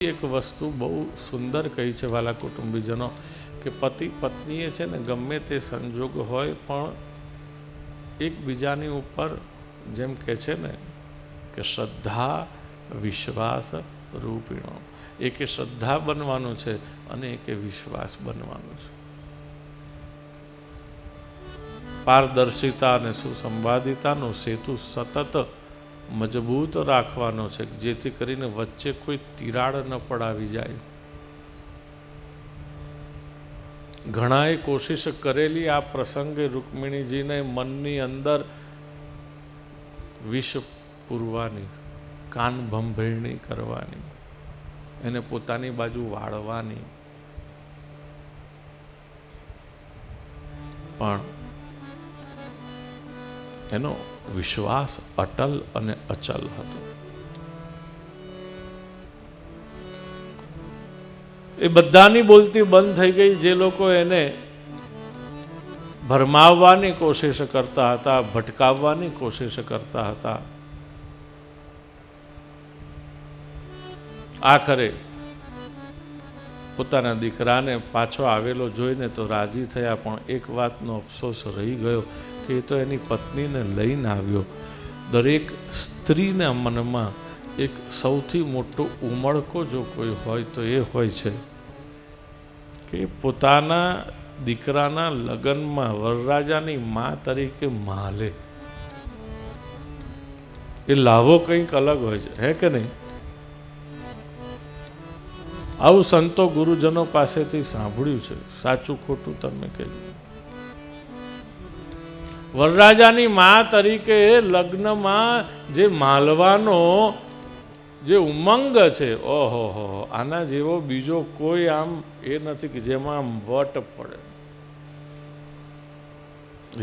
એક વસ્તુ બહુ સુંદર કહી છે વાલા કુટુંબીજનો, કે પતિ પત્નીએ છે ને ગમે તે સંજોગ હોય પણ એકબીજાની ઉપર જેમ કે છે ને કે શ્રદ્ધા, વિશ્વાસ, રૂપીણો. એકે શ્રદ્ધા બનવાનું છે અને એકે વિશ્વાસ બનવાનું છે. પારદર્શિતા અને સુસંવાદિતાનો સેતુ સતત મજબૂત રાખવાનો છે જેથી કરીને વચ્ચે કોઈ તિરાડ ન પડાવી જાય. ઘણાએ કોશિશ કરેલી આ પ્રસંગે રૂકમિણીજીને મનની અંદર વિષ પૂરવાની, કાન ભંભેરણી કરવાની, એને પોતાની બાજુ વાળવાની. પણ એનો વિશ્વાસ અટલ અને અચલ હતો. એ બધાની બોલતી બંધ થઈ ગઈ. જે લોકો એને ભરમાવવાની કોશિશ કરતા હતા, ભટકાવવાની કોશિશ કરતા હતા, આખરે પોતાના દીકરાને પાછો આવેલો જોઈને તો રાજી થયા, પણ એક વાતનો અફસોસ રહી ગયો કે એ તો એની પત્નીને લઈને આવ્યો. દરેક સ્ત્રીના મનમાં એક સૌથી મોટો ઉમળકો જો કોઈ હોય તો એ હોય છે કે પોતાના દીકરાના લગ્નમાં વરરાજાની મા તરીકે માલે. એ લાવો કંઈક અલગ હોય છે, હે કે નહીં? આવું સંતો ગુરુજનો પાસેથી સાંભળ્યું છે, સાચું ખોટું તમે કહ્યું વરરાજાની મા તરીકે લગ્નમાં જે માલવાનો જે ઉમંગ છે, ઓહો હો, આના જેવો બીજો કોઈ આમ એ નથી કે જેમાં વટ પડે.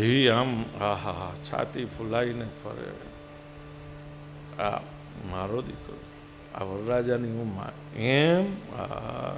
એ આમ, હા હા છાતી ફૂલાઈને ફરે. આ મારો દીકરો, આ વરરાજાની હું એમ આ